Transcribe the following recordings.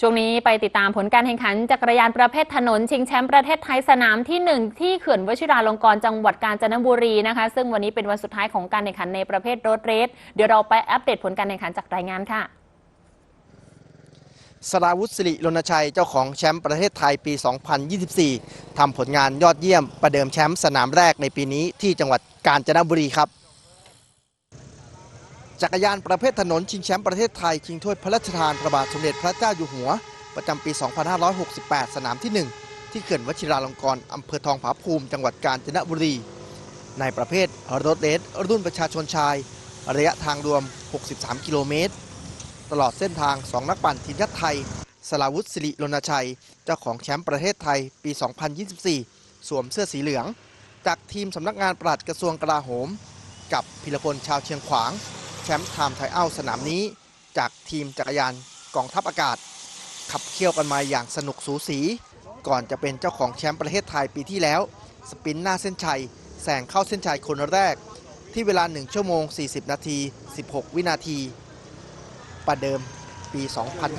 ช่วงนี้ไปติดตามผลการแข่งขันจักรยานประเภทถนน ชิงแชมป์ประเทศไทยสนามที่ 1 ที่เขื่อนวชิราลงกรณ์จังหวัดกาญจนบุรีนะคะ ซึ่งวันนี้เป็นวันสุดท้ายของการแข่งขันในประเภทรถเรสเดี๋ยวเราไปอัปเดตผลการแข่งขันจากรายงานค่ะสราวุฒิสิริรณชัยเจ้าของแชมป์ประเทศไทยปี 2024 ทำผลงานยอดเยี่ยมประเดิมแชมป์สนามแรกในปีนี้ที่จังหวัดกาญจนบุรีครับ จักรยานประเภทถนนชิงแชมป์ประเทศไทย ชิงถ้วยพระราชทานพระบาทสมเด็จพระเจ้าอยู่หัว ประจำปี 2568 สนามที่ 1 ที่เขื่อนวชิราลงกรณ์อำเภอทองผาภูมิ จังหวัดกาญจนบุรี ในประเภทรถเรสรุ่นประชาชนชาย ระยะทางรวม 63 กิโลเมตร ตลอดเส้นทาง 2 นักปั่นทีมชาติไทย สลาวุฒิสิริรณชัย เจ้าของแชมป์ประเทศไทยปี 2024 สวมเสื้อสีเหลือง จากทีมสำนักงานปลัดกระทรวงกลาโหม กับพิรพลชาวเชียงขวาง แชมป์ไทม์ไทเอัลสนามนี้ จากทีมจักรยานกองทัพอากาศ ขับเคี่ยวกันมาอย่างสนุกสูสี ก่อนจะเป็นเจ้าของแชมป์ประเทศไทยปีที่แล้ว สปินหน้าเส้นชัยแซงเข้าเส้นชัยคนแรก ที่เวลา 1 ชั่วโมง 40 นาที 16 วินาที ประเดิมปี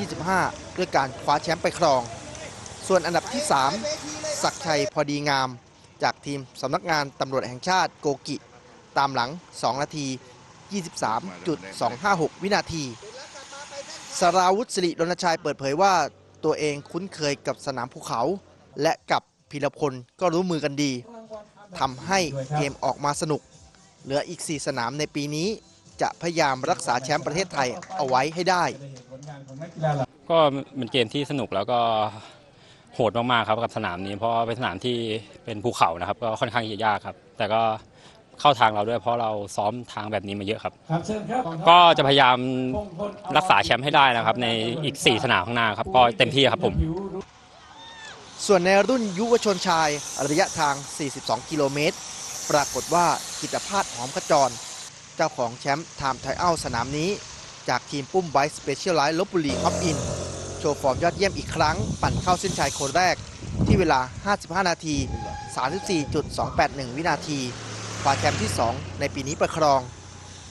2025 ด้วยการคว้าแชมป์ไปครอง ส่วนอันดับที่ 3 ศักชัยพอดีงาม จากทีมสำนักงานตำรวจแห่งชาติโกกิ ตามหลัง 2 นาที 23.256 วินาที สราวุฒิสิริรณชัยเปิดเผยว่าตัวเองคุ้นเคยกับสนามภูเขา และกับพีรพลก็รู้มือกันดีทำให้เกมออกมาสนุก เหลืออีก 4 สนามในปีนี้ จะพยายามรักษาแชมป์ประเทศไทยเอาไว้ให้ได้ ก็เป็นเกมที่สนุกแล้วก็โหดมากๆครับกับสนามนี้ เพราะเป็นสนามที่เป็นภูเขานะครับ ก็ค่อนข้างจะยากครับ แต่ก็ เข้าทางเราด้วยเพราะเราซ้อมทางแบบนี้มาเยอะครับ ครับเชิญครับก็จะพยายามรักษาแชมป์ให้ได้นะครับ ในอีก 4 สนามข้างหน้าครับก็เต็มที่ครับผม ส่วนในรุ่นยุวชนชายระยะทาง 42 กิโลเมตร ปรากฏว่ากิตภาสหอมขจร เจ้าของแชมป์ไทม์ไทอัลสนามนี้ จากทีมปุ้มไบสเปเชียลไลท์ลบบุรีฮอปอิน โชว์ฟอร์มยอดเยี่ยมอีกครั้ง ปั่นเข้าเส้นชัยคนแรกที่เวลา 55 นาที 34.281 วินาที คว้าแชมป์ที่ 2 ในปีนี้ประครอง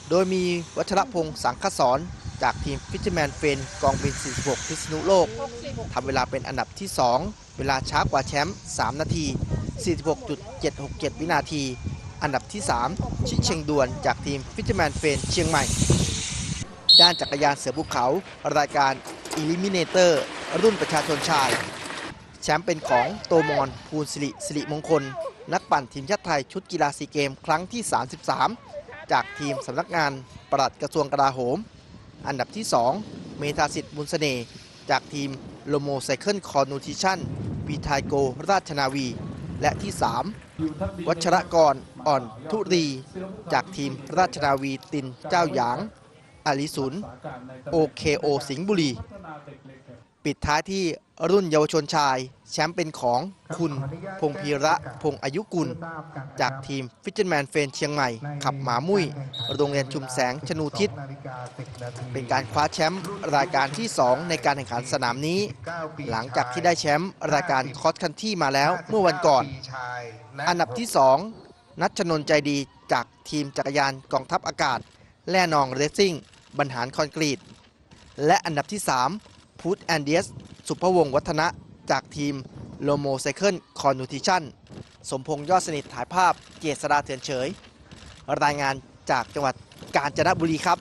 โดยมีวัชรพงศ์สังคสอนจากทีมฟิชแมนเฟนกองบิน 46 พิษณุโลกทำเวลาเป็นอันดับที่ 2 เวลาช้ากว่าแชมป์ 3 นาที 46.767 วินาที อันดับที่ 3 ชิเชงดวนจากทีมฟิชแมนเฟนเชียงใหม่ ด้านจักรยานเสือภูเขา รายการ Eliminator รุ่นประชาชนชาย แชมป์เป็นของโตมอน ภูลสิริสิริมงคล นักปั่นทีมชาติไทยชุดกีฬาซีเกมครั้งที่ 33 จากทีมสำนักงานปลัดกระทรวงกลาโหม อันดับที่ 2 เมธาสิทธิ์บุญเสน่ห์จากทีมโลโมไซเคิลคอนูทิชั่นวีไทโกราชนาวี และที่ 3 วัชรกรอ่อนทุรี จากทีมราชนาวีตินเจ้าหยางอาลิสุน OKO สิงห์บุรี ปิดท้ายที่ รุ่นเยาวชนชาย แชมป์เป็นของคุณพงพีระพงอายุกุล จากทีมฟิชเชนแมนเฟนเชียงใหม่ ขับหมามุ้ย โรงเรียนชุมแสงชนูทิศ เป็นการคว้าแชมป์รายการที่ 2 ในการแข่งขันสนามนี้ หลังจากที่ได้แชมป์รายการคอสคันที่มาแล้วเมื่อวันก่อน อันดับที่ 2 นัชชนนใจดีจากทีมจักรยานกองทัพอากาศ แล่นองเรซซิ่งบรรหารคอนกรีต และอันดับที่ 3 พุทธแอนเดียส สุภวงศ์วัฒนะ จากทีมโลโมไซเคิลคอนนูทิชั่นสมพงษ์ยอดสนิทถ่ายภาพเจษราเถือนเฉย รายงานจากจังหวัดกาญจนบุรีครับ